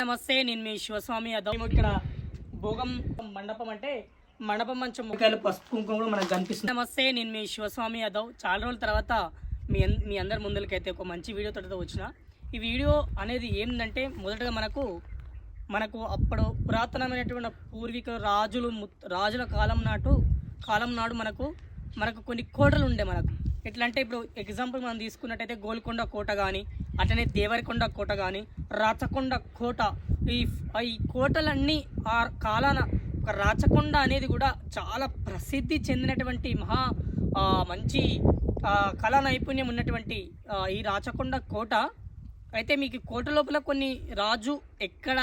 నమస్తే నేను మీ శివస్వామి యాదవ్ మేము ఇక్కడ భోగం మండపం అంటే మండపం మంచి ముఖాలు పసుపు కుంకుమ కూడా మనకు కనిపిస్తుంది. నమస్తే నేను మీ శివస్వామి యాదవ్ చాలా రోజుల తర్వాత మీ మీ అందరి ముందరికైతే ఒక మంచి వీడియో తోటితో వచ్చిన. ఈ వీడియో అనేది ఏంటంటే మొదటగా మనకు మనకు అప్పుడు పురాతనమైనటువంటి పూర్వీకుల రాజులు రాజుల కాలం నాటు కాలం నాడు మనకు మనకు కొన్ని కోటలు ఉండే మనకు. ఎట్లా అంటే ఇప్పుడు ఎగ్జాంపుల్ మనం తీసుకున్నట్టయితే గోల్కొండ కోట కానీ అట్లనే దేవరకొండ కోట కానీ రాచకొండ కోట ఈ ఈ కోటలన్నీ ఆ కాలాన ఒక రాచకొండ అనేది కూడా చాలా ప్రసిద్ధి చెందినటువంటి మహా మంచి కళా నైపుణ్యం ఉన్నటువంటి ఈ రాచకొండ కోట. అయితే మీకు కోట లోపల కొన్ని రాజు ఎక్కడ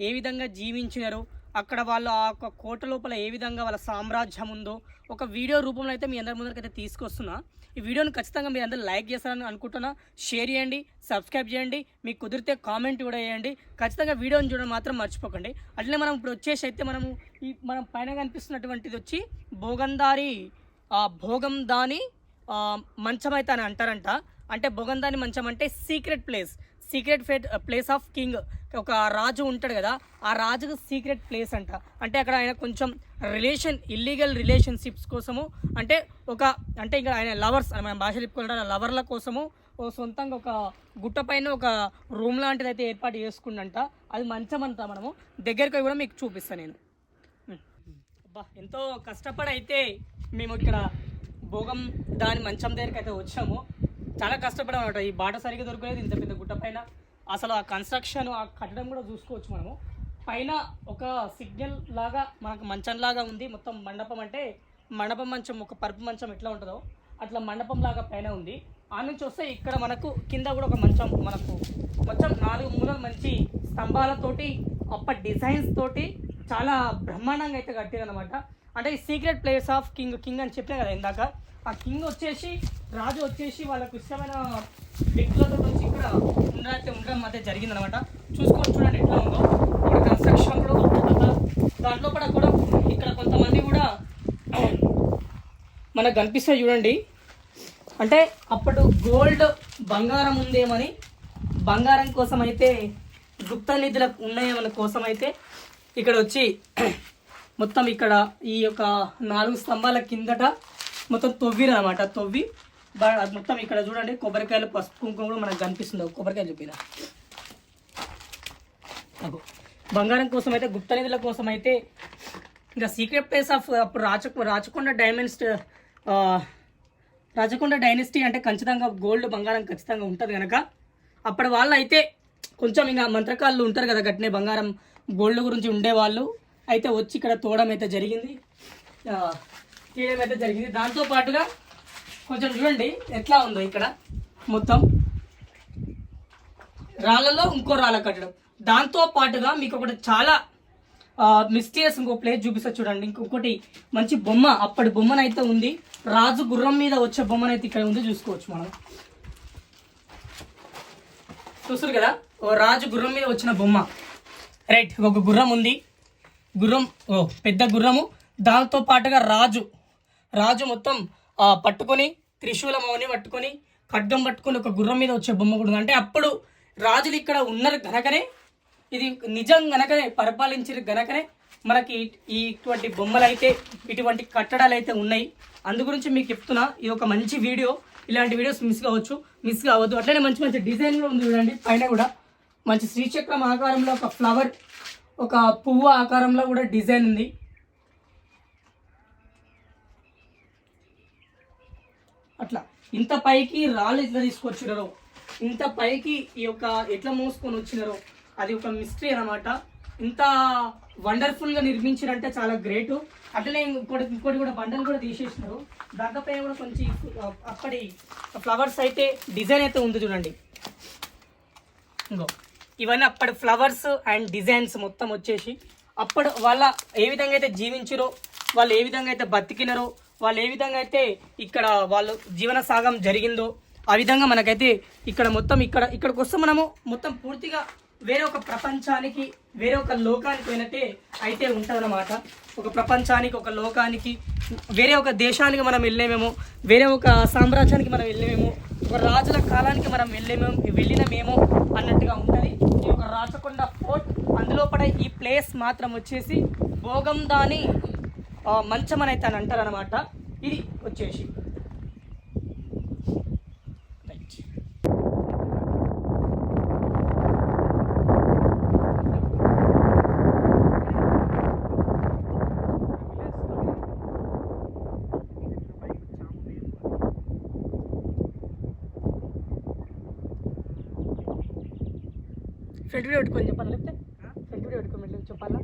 ఏ విధంగా జీవించినారు అక్కడ వాళ్ళు ఆ యొక్క కోట లోపల ఏ విధంగా వాళ్ళ సామ్రాజ్యం ఉందో ఒక వీడియో రూపంలో అయితే మీ అందరి ముందరికి అయితే తీసుకొస్తున్నా. ఈ వీడియోని ఖచ్చితంగా మీరు అందరూ లైక్ చేస్తారని అనుకుంటున్నా. షేర్ చేయండి సబ్స్క్రైబ్ చేయండి మీకు కుదిరితే కామెంట్ కూడా చేయండి. ఖచ్చితంగా వీడియోని చూడడం మాత్రం మర్చిపోకండి. అట్లనే మనం ఇప్పుడు వచ్చేసి అయితే మనము ఈ మనం పైన కనిపిస్తున్నటువంటిది వచ్చి భోగందారి భోగందాని భోగం దాని మంచం అయితే అని అంటారంట. అంటే భోగందాని మంచం అంటే secret place secret fate place of king. ఒక రాజు ఉంటాడు కదా ఆ రాజుకు సీక్రెట్ ప్లేస్ అంట. అంటే అక్కడ ఆయన కొంచెం రిలేషన్ ఇల్లీగల్ రిలేషన్షిప్స్ కోసము అంటే ఒక అంటే ఇంకా ఆయన లవర్స్ మన భాష చెప్పుకుంటారు లవర్ల కోసము ఓ సొంతంగా ఒక గుట్ట పైన ఒక రూమ్ లాంటిది అయితే ఏర్పాటు చేసుకుండంట అది మంచం మనము. దగ్గరికి కూడా మీకు చూపిస్తాను నేను. అబ్బా ఎంతో కష్టపడి అయితే మేము ఇక్కడ భోగం దాని మంచం దగ్గరికి అయితే వచ్చాము. చాలా కష్టపడడం అనమాట ఈ బాట సరిగ్గా దొరకలేదు ఇంత పెద్ద గుట్ట పైన. అసలు ఆ కన్స్ట్రక్షన్ ఆ కట్టడం కూడా చూసుకోవచ్చు మనము. పైన ఒక సిగ్నల్ లాగా మనకు మంచం లాగా ఉంది. మొత్తం మండపం అంటే మండపం మంచం ఒక పరుపు మంచం ఎట్లా ఉంటుందో అట్లా మండపం లాగా పైన ఉంది. ఆ నుంచి వస్తే ఇక్కడ మనకు కింద కూడా ఒక మంచం మనకు. మొత్తం నాలుగు మూలలు మంచి స్తంభాలతోటి అప్పటి డిజైన్స్ తోటి చాలా బ్రహ్మాండంగా అయితే కట్టారనమాట అంటే ఈ secret place of king king అని చెప్పిన కదా ఇందాక. ఆ కింగ్ వచ్చేసి రాజు వచ్చేసి వాళ్ళకు ఇష్టమైన వ్యక్తులతో వచ్చి ఇక్కడ ఉండడం ఉండడం అయితే జరిగిందనమాట చూసుకోవచ్చు చూడండి ఎట్లా ఉందో. ఇక్కడ కన్స్ట్రక్షన్ కూడా దాంట్లో కూడా కూడా ఇక్కడ కొంతమంది కూడా మనకు కనిపిస్తే చూడండి. అంటే అప్పుడు గోల్డ్ బంగారం ఉందేమని బంగారం కోసం అయితే గుప్త నిధుల ఉన్నాయేమని కోసం అయితే ఇక్కడ వచ్చి మొత్తం ఇక్కడ ఈ యొక్క నాలుగు స్తంభాల కిందట మొత్తం తొవ్విరు అనమాట తొవ్వి మొత్తం ఇక్కడ చూడండి కొబ్బరికాయలు పసుపు కుంకుమ కూడా మనకు కనిపిస్తుంది. కొబ్బరికాయ చూపిన. బంగారం కోసం అయితే గుప్త నిధుల కోసం అయితే ఇంకా సీక్రెట్ ప్లేస్ ఆఫ్ అప్పుడు రాచ రాచకొండ డైమండ్స్ uh, ఆ, రాచకొండ డైనెస్టీ అంటే ఖచ్చితంగా గోల్డ్ బంగారం ఖచ్చితంగా ఉంటుంది కనుక అప్పటి వాళ్ళు అయితే కొంచెం ఇంకా మంత్రకాళ్ళు ఉంటారు కదా గట్టినే బంగారం గోల్డ్ గురించి ఉండేవాళ్ళు. అయితే వచ్చి ఇక్కడ తోవడం అయితే జరిగింది. తీయడం అయితే జరిగింది. దాంతో పాటుగా కొంచెం చూడండి ఎట్లా ఉందో ఇక్కడ మొత్తం. రాళ్ళలో ఇంకో రాళ్ళ కట్టడం. దాంతో పాటుగా మీకు ఒకటి చాలా మిస్టీరియస్ ఇంకో ప్లేస్ చూపిస్తా చూడండి. ఇంకొకటి మంచి బొమ్మ అప్పటి బొమ్మనైతే ఉంది. రాజు గుర్రం మీద వచ్చే బొమ్మనైతే ఇక్కడ ఉంది చూసుకోవచ్చు మనం. చూస్తారు కదా? ఓ రాజు గుర్రం మీద వచ్చిన బొమ్మ. రైట్ ఒక గుర్రం ఉంది. గుర్రం ఓ పెద్ద గుర్రము. దాంతో పాటుగా రాజు. రాజు మొత్తం ఆ, పట్టుకొని త్రిశూలం అవన్నీ పట్టుకొని ఖడ్గం పట్టుకొని ఒక గుర్రం మీద వచ్చే బొమ్మ కూడా అంటే అప్పుడు రాజులు ఇక్కడ ఉన్నారు గనకనే. ఇది నిజం గనకనే పరిపాలించిన గనకనే. మనకి ఈ ఇటువంటి బొమ్మలు అయితే ఇటువంటి కట్టడాలు అయితే ఉన్నాయి. అందు గురించి మీకు చెప్తున్నా ఇది ఒక మంచి వీడియో. ఇలాంటి వీడియోస్ మిస్ కావచ్చు మిస్ కావద్దు. అట్లనే మంచి మంచి డిజైన్లో ఉంది చూడండి. పైన కూడా మంచి శ్రీచక్రం ఆకారంలో ఒక ఫ్లవర్ ఒక పువ్వు ఆకారంలో కూడా డిజైన్ ఉంది. అట్లా. ఇంత పైకి రాళ్ళు ఎట్లా తీసుకొచ్చినారో ఇంత పైకి ఈ యొక్క ఎట్లా మోసుకొని వచ్చినారో అది ఒక మిస్టరీ అనమాట ఇంత వండర్ఫుల్గా నిర్మించారంటే చాలా గ్రేట్ అట్లనే ఇంకోటి ఇంకోటి కూడా బండలు కూడా తీసేసినారు. దాంట్లోపైన కూడా కొంచెం అప్పటి ఫ్లవర్స్ అయితే డిజైన్ అయితే ఉంది చూడండి. ఇంకో. ఇవన్నీ అప్పటి ఫ్లవర్స్ అండ్ డిజైన్స్ మొత్తం వచ్చేసి అప్పుడు వాళ్ళ ఏ విధంగా అయితే జీవించారో వాళ్ళు ఏ విధంగా అయితే బతికినారో వాళ్ళు ఏ విధంగా అయితే ఇక్కడ వాళ్ళు జీవన సాగం జరిగిందో ఆ విధంగా మనకైతే ఇక్కడ మొత్తం ఇక్కడ ఇక్కడికి వస్తే మనము మొత్తం పూర్తిగా వేరే ఒక ప్రపంచానికి వేరే ఒక లోకానికి పోయినట్టే అయితే ఉంటుందన్నమాట. ఒక ప్రపంచానికి ఒక లోకానికి వేరే ఒక దేశానికి మనం వెళ్ళేమేమో వేరే ఒక సామ్రాజ్యానికి మనం వెళ్ళేమేమో ఒక రాజుల కాలానికి మనం వెళ్ళేమేమో వెళ్ళినమేమో అన్నట్టుగా ఉంటుంది. ఈ యొక్క రాచకొండ ఫోర్ట్ ఈ ప్లేస్ మాత్రం వచ్చేసి భోగం దాని మంచం అని అయితే అని అంటారు అనమాట ఇది వచ్చేసి రైట్ ఫ్రంట్ వీడియో పెట్టుకొని చెప్పాలా లేకపోతే. ఫ్రంట్ వీడియో పెట్టుకొని చెప్పాలా?